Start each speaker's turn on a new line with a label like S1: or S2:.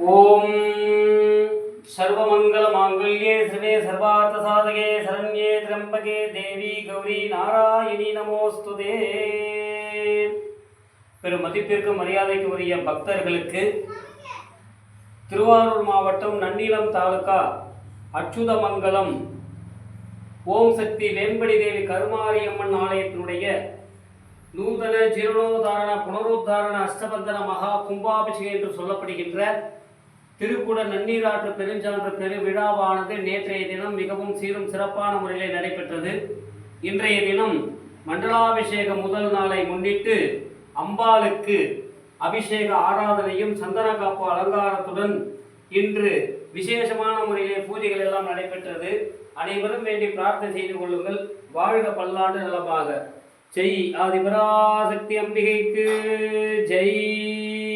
S1: ஓம் சர்வமங்கல மாங்கல்யே சிவே சர்வார்த்த சாதகே சரண்யே திரம்பகே தேவி கௌரி நாராயணி நமோஸ்துதே. பெரும் மதிப்பிற்கு மரியாதைக்கு உரிய பக்தர்களுக்கு திருவாரூர் மாவட்டம் நன்னிலம் தாலுகா அச்சுதமங்கலம் ஓம் சக்தி வேம்படி தேவி கருமாரியம்மன் ஆலயத்தினுடைய நூதன ஜீரணோதாரண புனருத்தாரண அஷ்டபந்தன மகா கும்பாபிஷேகம் என்று சொல்லப்படுகின்ற திருக்கூட நன்னீராற்று பெருஞ்சான்று பெருவிழாவானது நேற்றைய தினம் மிகவும் சீரும் சிறப்பான முறையிலே நடைபெற்றது. இன்றைய தினம் மண்டலாபிஷேகம் முதல் நாளை முன்னிட்டு அம்பாளுக்கு அபிஷேக ஆராதனையும் சந்தன காப்பு அலங்காரத்துடன் இன்று விசேஷமான முறையிலே பூஜைகள் எல்லாம் நடைபெற்றது. அனைவரும் வேண்டி பிரார்த்தனை செய்து கொள்ளுங்கள். வாழ்க பல்லாண்டு நலமாக. ஜெய் ஆதிபராசக்தி அம்பிகைக்கு. ஜெய்.